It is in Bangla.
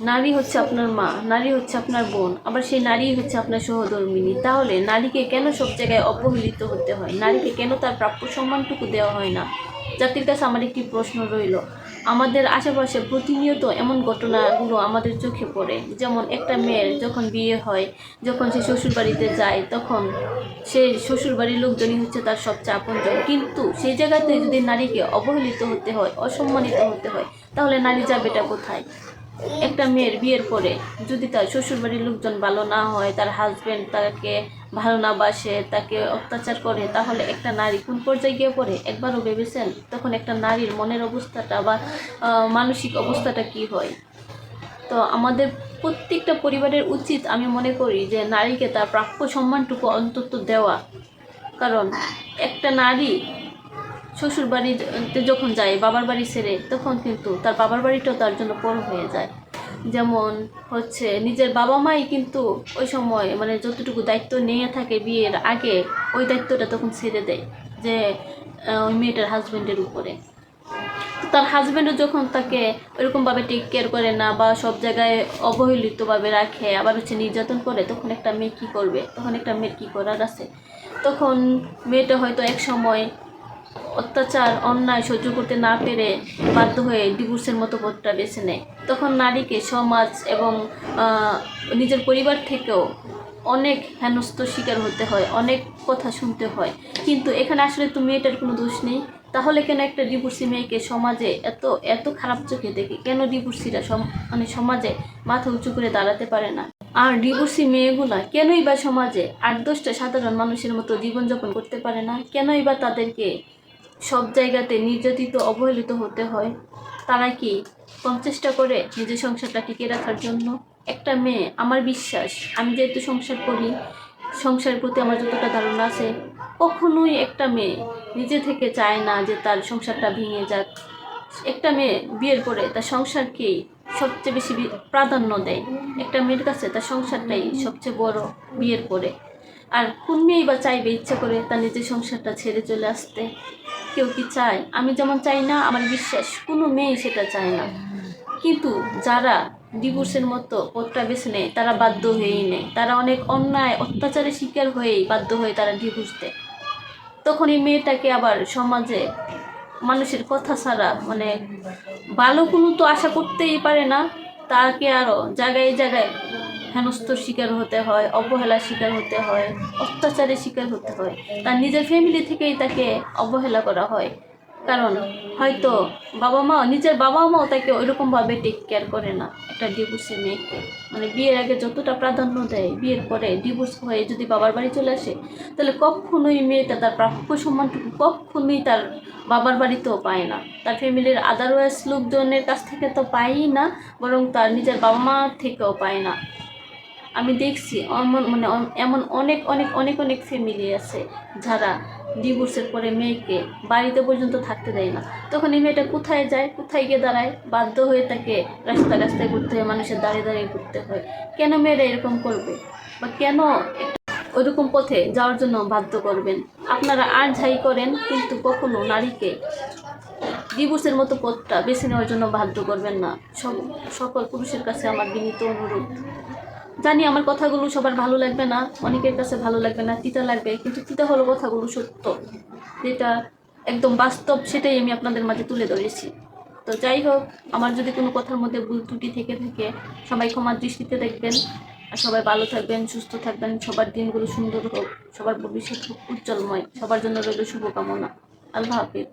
নারী হচ্ছে আপনার মা, নারী হচ্ছে আপনার বোন, আবার সেই নারী হচ্ছে আপনার সহধর্মিনী। তাহলে নারীকে কেন সব জায়গায় অবহেলিত হতে হয়? নারীকে কেন তার প্রাপ্য সম্মানটুকু দেওয়া হয় না? জাতির কাছে আমার একটি প্রশ্ন রইল। আমাদের আশেপাশে প্রতিনিয়ত এমন ঘটনাগুলো আমাদের চোখে পড়ে। যেমন একটা মেয়ের যখন বিয়ে হয়, যখন সে শ্বশুরবাড়িতে যায়, তখন সে শ্বশুরবাড়ির লোকজনই হচ্ছে তার সবচেয়ে আপনজন। কিন্তু সেই জায়গাতে যদি নারীকে অবহেলিত হতে হয়, অসম্মানিত হতে হয়, তাহলে নারী যাবেটা কোথায়? একটা মেয়ের বিয়ের পরে যদি তার শ্বশুরবাড়ির লোকজন ভালো না হয়, তার হাজব্যান্ড তাকে ভালো না বাসে, তাকে অত্যাচার করে, তাহলে একটা নারী কোন পর্যায়ে গিয়ে পড়ে? একবারও ভেবেছেন? তখন একটা নারীর মনের অবস্থাটা বা মানসিক অবস্থাটা কি হয়? তো আমাদের প্রত্যেকটা পরিবারের উচিত আমি মনে করি যে, নারীকে তার প্রাপ্য সম্মানটুকু অন্তত দেওয়া। কারণ একটা নারী শ্বশুর বাড়িতে যখন যায়, বাবার বাড়ি ছেড়ে, তখন কিন্তু তার বাবার বাড়িটাও তার জন্য পর হয়ে যায়। যেমন হচ্ছে নিজের বাবা মাই কিন্তু ওই সময় মানে যতটুকু দায়িত্ব নিয়ে থাকে বিয়ের আগে, ওই দায়িত্বটা তখন ছেড়ে দেয় যে ওই মেয়েটার হাজব্যান্ডের উপরে। তার হাজব্যান্ডও যখন তাকে ওইরকমভাবে টেক কেয়ার করে না বা সব জায়গায় অবহেলিতভাবে রাখে, আবার হচ্ছে নির্যাতন করে, তখন একটা মেয়ে কী করবে? তখন একটা মেয়ের কী করার আছে? তখন মেয়েটা হয়তো এক সময় অত্যাচার, অন্যায় সহ্য করতে না পেরে বাধ্য হয়ে ডিভোর্সের মতো পথটা বেছে নেয়। তখন নারীকে সমাজ এবং নিজের পরিবার থেকেও অনেক হেনস্থ শিকার হতে হয়, অনেক কথা শুনতে হয়। কিন্তু এখানে আসলে তো মেয়েটার কোনো দোষ নেই। তাহলে কেন একটা ডিভোর্সি মেয়েকে সমাজে এত এত খারাপ চোখে দেখে? কেন ডিভোর্সিরা মানে সমাজে মাথা উঁচু করে দাঁড়াতে পারে না? আর ডিভোর্সি মেয়েগুলা কেনই বা সমাজে আট দশটা সাধারণ মানুষের মতো জীবনযাপন করতে পারে না? কেনই বা তাদেরকে সব জায়গাতে নির্যাতিত, অবহেলিত হতে হয়। তারা কি কম চেষ্টা করে নিজের সংসারটা টিকে রাখার জন্য? একটা মেয়ে, আমার বিশ্বাস, আমি যেহেতু সংসার করি, সংসারের প্রতি আমার যতটা ধারণা আছে, কখনোই একটা মেয়ে নিজে থেকে চায় না যে তার সংসারটা ভেঙে যাক। একটা মেয়ে বিয়ের পরে তার সংসারকেই সবচেয়ে বেশি প্রাধান্য দেয়। একটা মেয়ের কাছে তার সংসারটাই সবচেয়ে বড় বিয়ের পরে। আর কোন মেয়েই বা চাইবে ইচ্ছা করে তার নিজের সংসারটা ছেড়ে চলে আসতে। কেউ কি চায়? আমি যেমন চাই না, আমার বিশ্বাস, কোনো মেয়ে সেটা চায় না। কিন্তু যারা ডিভোর্সের মতো পথটা বেছে নেয়, তারা বাধ্য হয়েই নেয়। তারা অনেক অন্যায়, অত্যাচারের শিকার হয়েই বাধ্য হয়ে তারা ডিভোর্স দেয়। তখন এই মেয়েটাকে আবার সমাজে মানুষের কথা ছাড়া মানে ভালো কোনো তো আশা করতেই পারে না। তাকে আরও জায়গায় জায়গায় হেনস্থর শিকার হতে হয়, অবহেলার শিকার হতে হয়, অত্যাচারের শিকার হতে হয়। তার নিজের ফ্যামিলি থেকেই তাকে অবহেলা করা হয়। কারণ হয়তো বাবা মা নিজের বাবা মাও তাকে ওইরকমভাবে টেক কেয়ার করে না। একটা ডিভোর্সি মেয়েকে। মানে বিয়ের আগে যতটা প্রাধান্য দেয়, বিয়ের পরে ডিভোর্স হয়ে যদি বাবার বাড়ি চলে আসে, তাহলে কখনোই মেয়েটা তার প্রাপ্য সম্মানটুকু কখনোই তার বাবার বাড়িতেও পায় না। তার ফ্যামিলির আদারওয়াইজ লোকজনের কাছ থেকে তো পায়ই না, বরং তার নিজের বাবা মা থেকেও পায় না। আমি দেখছি মানে এমন অনেক অনেক অনেক অনেক ফ্যামিলি আছে যারা ডিভোর্সের পরে মেয়েকে বাড়িতে পর্যন্ত থাকতে দেয় না। তখন এই মেয়েটা কোথায় যায়? কোথায় গিয়ে দাঁড়ায়? বাধ্য হয়ে তাকে রাস্তা রাস্তায় ঘুরতে হয়, মানুষের দাঁড়িয়ে দাঁড়িয়ে ঘুরতে হয়। কেন মেয়েরা এরকম করবে? বা কেন ওইরকম পথে যাওয়ার জন্য বাধ্য করবেন? আপনারা আর যাই করেন, কিন্তু কখনো নারীকে ডিভোর্সের মতো পথটা বেছে নেওয়ার জন্য বাধ্য করবেন না। সকল পুরুষের কাছে আমার বিনীত অনুরোধ। জানি আমার কথাগুলো সবার ভালো লাগবে না, অনেকের কাছে ভালো লাগবে না, তিতা লাগবে, কিন্তু তিতা হলো কথাগুলো সত্য। যেটা একদম বাস্তব সেটাই আমি আপনাদের মাঝে তুলে ধরেছি। তো যাই হোক, আমার যদি কোনো কথার মধ্যে ভুল ত্রুটি থেকে থাকে, সবাই ক্ষমার দৃষ্টিতে দেখবেন, আর সবাই ভালো থাকবেন, সুস্থ থাকবেন, সবার দিনগুলো সুন্দর হোক, সবার ভবিষ্যৎ হোক উজ্জ্বলময়, সবার জন্য রইল শুভকামনা। আল্লাহ হাফিজ।